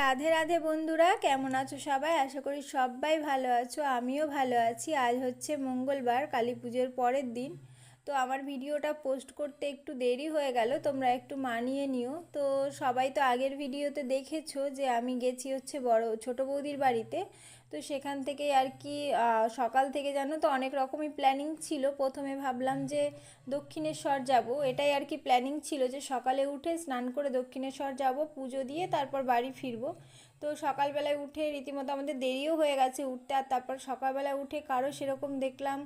রাধে রাধে বন্ধুরা, কেমন আছো সবাই? আশা করি সবাই ভালো আছো, আমিও ভালো আছি। আজ হচ্ছে মঙ্গলবার, কালী পুজোর পরের দিন। তো আমার ভিডিওটা পোস্ট করতে একটু দেরি হয়ে গেল, তোমরা একটু মানিয়ে নিও। তো সবাই তো আগের ভিডিওতে দেখেছ যে আমি গেছি হচ্ছে বড়, ছোট বৌদির বাড়িতে। তো সেখান থেকে আর কি সকাল থেকে জানো তো অনেক রকমই প্ল্যানিং ছিল। প্রথমে ভাবলাম যে দক্ষিণেশ্বর যাব। এটাই আর কি প্ল্যানিং ছিল যে সকালে উঠে স্নান করে দক্ষিণেশ্বর যাব, পুজো দিয়ে তারপর বাড়ি ফিরবো। তো সকালবেলায় উঠে রীতিমতো আমাদের দেরিও হয়ে গেছে উঠতে, আর তারপর সকালবেলায় উঠে কারও সেরকম দেখলাম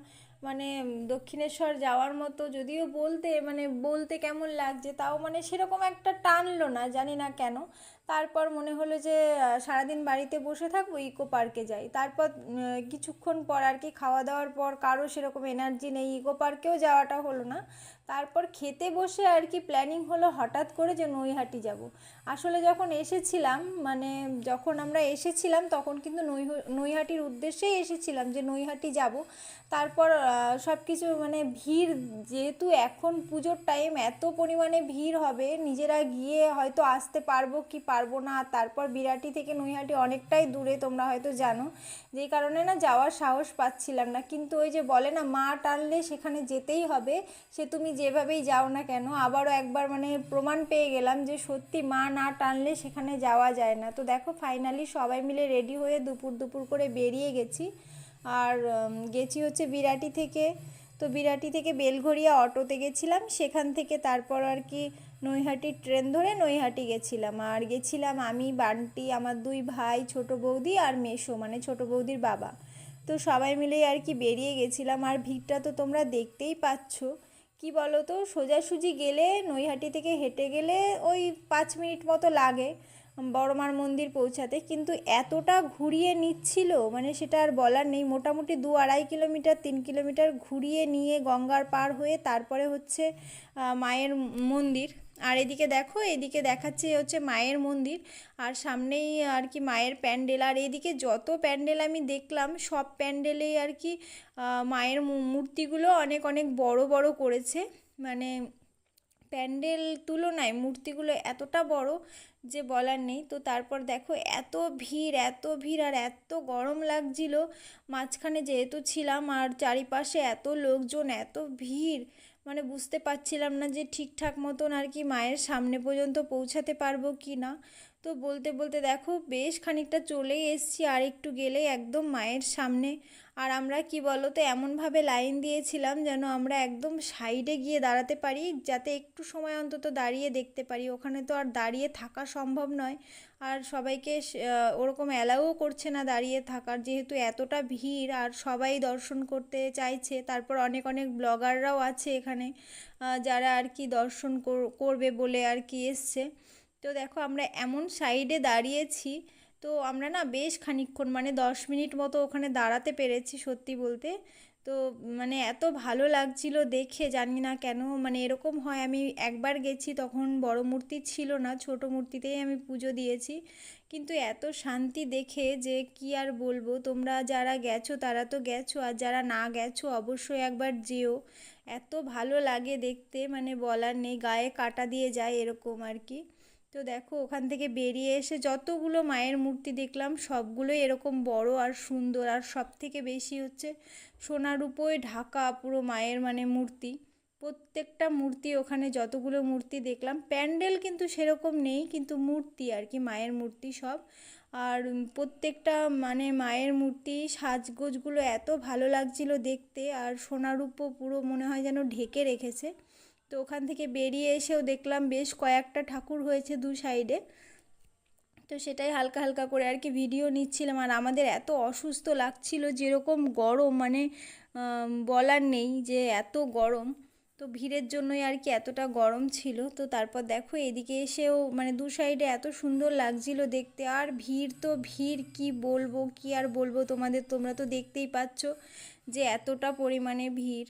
মানে দক্ষিণেশ্বর যাওয়ার মতো, যদিও বলতে মানে বলতে কেমন লাগছে, তাও মানে সেরকম একটা টানলো না, জানি না কেন। তারপর মনে হলো যে সারাদিন বাড়িতে বসে থাকব, ইকো পার্কে যাই। তারপর কিছুক্ষণ পর আর কি খাওয়া দাওয়ার পর কারও সেরকম এনার্জি নেই, ইকো পার্কেও যাওয়াটা হলো না। তারপর খেতে বসে আর কি প্ল্যানিং হলো হঠাৎ করে যে নৈহাটি যাব। আসলে যখন এসেছিলাম মানে যখন আমরা এসেছিলাম, তখন কিন্তু নৈহাটির উদ্দেশ্যেই এসেছিলাম যে নৈহাটি যাব। তারপর সব কিছু মানে ভিড়, যেহেতু এখন পুজোর টাইম এত পরিমাণে ভিড় হবে, নিজেরা গিয়ে হয়তো আসতে পারব কি পারব না। তারপর বিরাটি থেকে নৈহাটি অনেকটাই দূরে, তোমরা হয়তো জানো। যেই কারণে না যাওয়ার সাহস পাচ্ছিলাম না। কিন্তু ওই যে বলে না, মা টানলে সেখানে যেতেই হবে, সে তুমি যেভাবেই যাও না কেন? আবারও একবার মানে প্রমাণ পেয়ে গেলাম যে সত্যি মা না টানলে সেখানে যাওয়া যায় না। তো দেখো ফাইনালি সবাই মিলে রেডি হয়ে দুপুর দুপুর করে বেরিয়ে গেছি। আর গেছি হচ্ছে বিরাটি থেকে। তো বিরাটি থেকে বেলঘরিয়া অটোতে গেছিলাম। সেখান থেকে তারপর আর কি নৈহাটির ট্রেন ধরে নৈহাটি গেছিলাম। আর গেছিলাম আমি, বান্টি, আমার দুই ভাই, ছোট বৌদি আর মেশো মানে ছোট বৌদির বাবা। তো সবাই মিলেই আর কি বেরিয়ে গেছিলাম। আর ভিড়টা তো তোমরা দেখতেই পাচ্ছ। কি বলো তো সোজাসুজি গেলে, নৈহাটি থেকে হেঁটে গেলে ওই পাঁচ মিনিট মতো লাগে বড়মার মন্দির পৌঁছাতে। কিন্তু এতটা ঘুরিয়ে নিচ্ছিল মানে সেটা আর বলার নেই। মোটামুটি দু আড়াই কিলোমিটার, তিন কিলোমিটার ঘুরিয়ে নিয়ে গঙ্গার পার হয়ে তারপরে হচ্ছে মায়ের মন্দির। আর এদিকে দেখো, এদিকে দেখাচ্ছে হচ্ছে মায়ের মন্দির, আর সামনেই আর কি মায়ের প্যান্ডেল, আর এদিকে যত প্যান্ডেল আমি দেখলাম, সব প্যান্ডেলেই আর কি মায়ের মূর্তিগুলো অনেক অনেক বড় বড় করেছে। মানে প্যান্ডেল তুলনায় মূর্তিগুলো এতটা বড় যে বলার নেই। তো তারপর দেখো, এত ভিড় এত ভিড়, আর এত গরম লাগছিল। মাঝখানে যেহেতু ছিলাম, আর চারিপাশে এত লোকজন, এত ভিড় মানে বুঝতে পারছিলাম না যে ঠিকঠাক মতন আর কি মায়ের সামনে পর্যন্ত পৌঁছাতে পারব কি না। তো বলতে বলতে দেখো বেশ খানিকটা চলেই এসছি, আর একটু গেলেই একদম মায়ের সামনে আর আমরা কি বলো তো এমনভাবে লাইন দিয়েছিলাম যেন আমরা একদম সাইডে গিয়ে দাঁড়াতে পারি, যাতে একটু সময় অন্তত দাঁড়িয়ে দেখতে পারি। ওখানে তো আর দাঁড়িয়ে থাকা সম্ভব নয়। আর সবাইকে ওরকম অ্যালাউও করছে না দাঁড়িয়ে থাকার, যেহেতু এতটা ভিড় আর সবাই দর্শন করতে চাইছে। তারপর অনেক অনেক ব্লগাররাও আছে এখানে যারা আর কি দর্শন করবে বলে আর কি এসছে। তো দেখো, আমরা এমন সাইডে দাঁড়িয়েছি তো আমরা না বেশ খানিক্ষণ মানে দশ মিনিট মতো ওখানে দাঁড়াতে পেরেছি সত্যি বলতে। তো মানে এত ভালো লাগছিল দেখে, জানি না কেন মানে এরকম হয় আমি একবার গেছি তখন বড় মূর্তি ছিল না, ছোট মূর্তিতেই আমি পুজো দিয়েছি। কিন্তু এত শান্তি দেখে যে কি আর বলব, তোমরা যারা গেছো তারা তো গেছো, আর যারা না গেছো অবশ্যই একবার যেও। এত ভালো লাগে দেখতে মানে বলার নেই, গায়ে কাটা দিয়ে যায় এরকম আর কি। তো দেখো, ওখান থেকে বেরিয়ে এসে যতগুলো মায়ের মূর্তি দেখলাম, সবগুলোই এরকম বড় আর সুন্দর। আর সব থেকে বেশি হচ্ছে সোনার উপরে ঢাকা পুরো মায়ের মানে মূর্তি। প্রত্যেকটা মূর্তি ওখানে যতগুলো মূর্তি দেখলাম, প্যান্ডেল কিন্তু সেরকম নেই, কিন্তু মূর্তি আর কি, মায়ের মূর্তি সব। আর প্রত্যেকটা মানে মায়ের মূর্তি সাজগোজগুলো এত ভালো লাগছিল দেখতে, আর সোনার উপো পুরো মনে হয় যেন ঢেকে রেখেছে। তো ওখান থেকে বেরিয়ে এসেও দেখলাম বেশ কয়েকটা ঠাকুর হয়েছে দু সাইডে। তো সেটাই হালকা হালকা করে আর কি ভিডিও নিচ্ছিলাম। আর আমাদের এত অসুস্থ লাগছিল যেরকম গরম মানে বলার নেই যে এত গরম। তো ভিড়ের জন্যই আর কি এতটা গরম ছিল। তো তারপর দেখো এদিকে এসেও মানে দু সাইডে এত সুন্দর লাগছিল দেখতে। আর ভিড় তো ভিড়, কি বলব, কি আর বলব তোমাদের? তোমরা তো দেখতেই পাচ্ছ যে এতটা পরিমাণে ভিড়।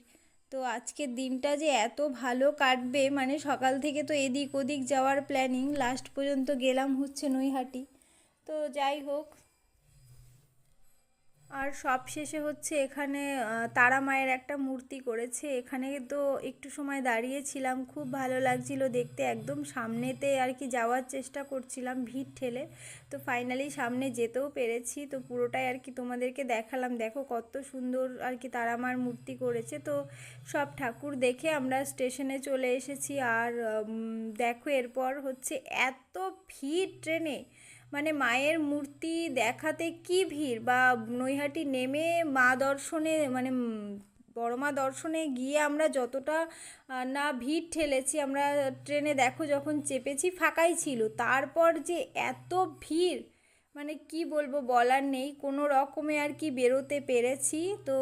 তো আজকের দিনটা যে এত ভালো কাটবে মানে সকাল থেকে তো এদিক ওদিক যাওয়ার প্ল্যানিং লাস্ট পর্যন্ত গেলাম হচ্ছে নৈহাটি। তো যাই হোক আর সব শেষে হচ্ছে এখানে তারা মায়ের একটা মূর্তি করেছে। এখানে তো একটু সময় দাঁড়িয়েছিলাম, খুব ভালো লাগছিল দেখতে। একদম সামনেতে আর কি যাওয়ার চেষ্টা করছিলাম ভিড় ঠেলে। তো ফাইনালি সামনে যেতেও পেরেছি। তো পুরোটাই আর কি তোমাদেরকে দেখালাম। দেখো কত সুন্দর আর কি তারা মার মূর্তি করেছে। তো সব ঠাকুর দেখে আমরা স্টেশনে চলে এসেছি। আর দেখো এরপর হচ্ছে এত ভিড় ট্রেনে। মানে মায়ের মূর্তি দেখাতে কি ভিড়? বা নৈহাটি নেমে মা দর্শনে মানে উম, বড় মা দর্শনে গিয়ে আমরা যতটা না ভিড় ঠেলেছি আমরা ট্রেনে দেখো যখন চেপেছি ফাঁকাই ছিল। তারপর যে এত ভিড় মানে কি বলব বলার নেই। কোনো রকমে আর কি বেরোতে পেরেছি। তো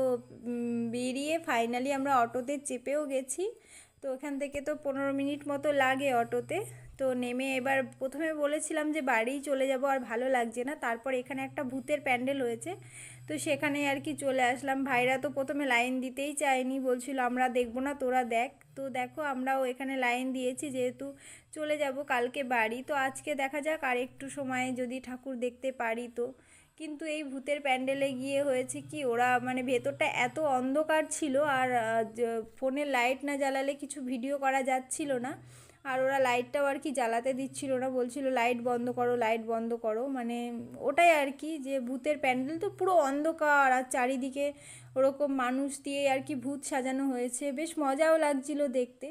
বেরিয়ে ফাইনালি আমরা অটোতে চেপেও গেছি। তো ওখান থেকে তো পনেরো মিনিট মতো লাগে অটোতে। তো নেমে এবার প্রথমে বলেছিলাম যে বাড়িই চলে যাব আর ভালো লাগছে না। তারপর এখানে একটা ভূতের প্যান্ডেল হয়েছে। তো সেখানে আর কি চলে আসলাম। ভাইরা তো প্রথমে লাইন দিতেই চায়নি। বলছিল, আমরা দেখব না, তোরা দেখ। তো দেখো, আমরাও এখানে লাইন দিয়েছি যেহেতু চলে যাব কালকে বাড়ি। তো আজকে দেখা যাক আর একটু সময় যদি ঠাকুর দেখতে পারি তো। কিন্তু এই ভূতের প্যান্ডেলে গিয়ে হয়েছে কি, ওরা মানে ভেতরটা এত অন্ধকার ছিল আর ফোনে লাইট না জ্বালালে কিছু ভিডিও করা যাচ্ছিল না। আর ওরা লাইটটাও আর কি জ্বালাতে দিচ্ছিল না, বলছিল লাইট বন্ধ করো, লাইট বন্ধ করো। মানে ওটাই আর কি যে ভূতের প্যান্ডেল তো পুরো অন্ধকার আর চারিদিকে ওরকম মানুষ দিয়ে আর কি ভূত সাজানো হয়েছে। বেশ মজাও লাগছিল দেখতে।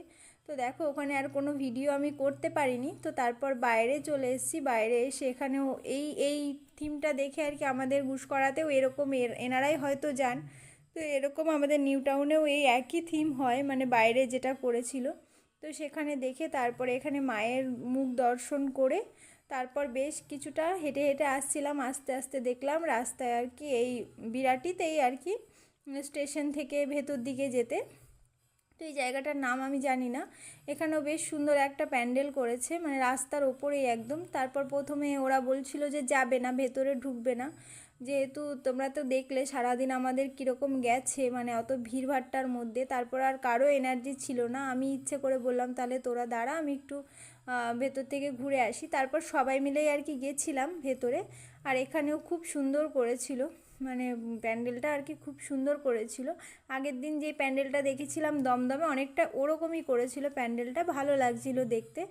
তো দেখো, ওখানে আর কোনো ভিডিও আমি করতে পারিনি। তো তারপর বাইরে চলে এসেছি। বাইরে এসে এখানেও এই এই থিমটা দেখে আর কি আমাদের গুসকরাতেও এরকম এর, এনারাই হয়তো যান। তো এরকম আমাদের নিউ টাউনেও এই একই থিম হয় মানে বাইরে যেটা করেছিল। তো সেখানে দেখে তারপরে এখানে মায়ের মুখ দর্শন করে তারপর বেশ কিছুটা হেঁটে হেঁটে আসছিলাম, আস্তে আস্তে দেখলাম রাস্তায় আর কি এই বিরাটিতেই আর কি স্টেশন থেকে ভেতর দিকে যেতে। তো এই জায়গাটার নাম আমি জানি না। এখানেও বেশ সুন্দর একটা প্যান্ডেল করেছে মানে রাস্তার ওপরেই একদম। তারপর প্রথমে ওরা বলছিল যে যাবে না, ভেতরে ঢুকবে না। যেহেতু তোমরা তো দেখলে সারাদিন আমাদের কীরকম গেছে মানে অত ভিড়ভাট্টার মধ্যে। তারপর আর কারও এনার্জি ছিল না। আমি ইচ্ছে করে বললাম, তাহলে তোরা দাঁড়া, আমি একটু ভেতর থেকে ঘুরে আসি। তারপর সবাই মিলেই আর কি গেছিলাম ভেতরে। আর এখানেও খুব সুন্দর করেছিল। মানে প্যান্ডেলটা আর কি খুব সুন্দর করেছিল। আগের দিন যে প্যান্ডেলটা দেখেছিলাম দমদমে অনেকটা ওরকমই করেছিল প্যান্ডেলটা, ভালো লাগছিল দেখতে।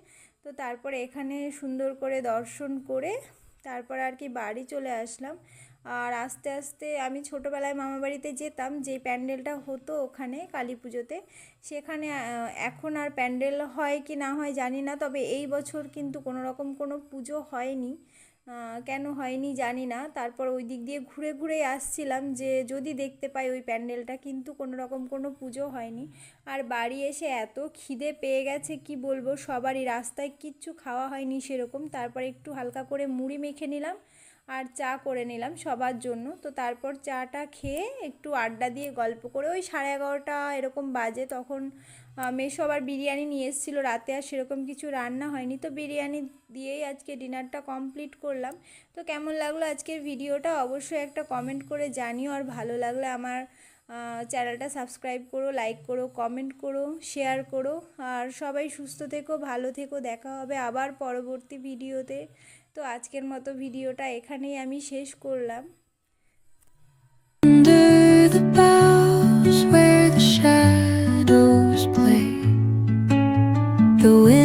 তো তারপরে এখানে সুন্দর করে দর্শন করে তারপর আর কি বাড়ি চলে আসলাম। আর আস্তে আস্তে আমি ছোটোবেলায় মামা বাড়িতে যেতাম, যে প্যান্ডেলটা হতো ওখানে কালী পুজোতে, সেখানে এখন আর প্যান্ডেল হয় কি না হয় জানি না, তবে এই বছর কিন্তু কোনো রকম কোনো পুজো হয়নি। কেন হয়নি জানি না। তারপর ওই দিক দিয়ে ঘুরে ঘুরে আসছিলাম যে যদি দেখতে পাই ওই প্যান্ডেলটা কিন্তু কোনো রকম কোনো পুজো হয়নি। আর বাড়ি এসে এত খিদে পেয়ে গেছে, কি বলব? সবারই রাস্তায় কিচ্ছু খাওয়া হয়নি সেরকম। তারপর একটু হালকা করে মুড়ি মেখে নিলাম আর চা করে নিলাম সবার জন্য। তো তারপর চাটা খেয়ে একটু আড্ডা দিয়ে গল্প করে ওই সাড়ে এগারোটা এরকম বাজে তখন মেসো আবার বিরিয়ানি নিয়ে এসেছিল রাতে আর সেরকম কিছু রান্না হয়নি। তো বিরিয়ানি দিয়েই আজকে ডিনারটা কমপ্লিট করলাম। তো কেমন লাগল আজকের ভিডিওটা? অবশ্যই একটা কমেন্ট করে জানিও আর ভালো লাগলে আমার চ্যানেলটা সাবস্ক্রাইব করো, লাইক করো, কমেন্ট করো, শেয়ার করো। আর সবাই সুস্থ থেকো, ভালো থেকো, দেখা হবে আবার পরবর্তী ভিডিওতে। তো আজকের মতো ভিডিওটা এখানেই আমি শেষ করলাম। The wind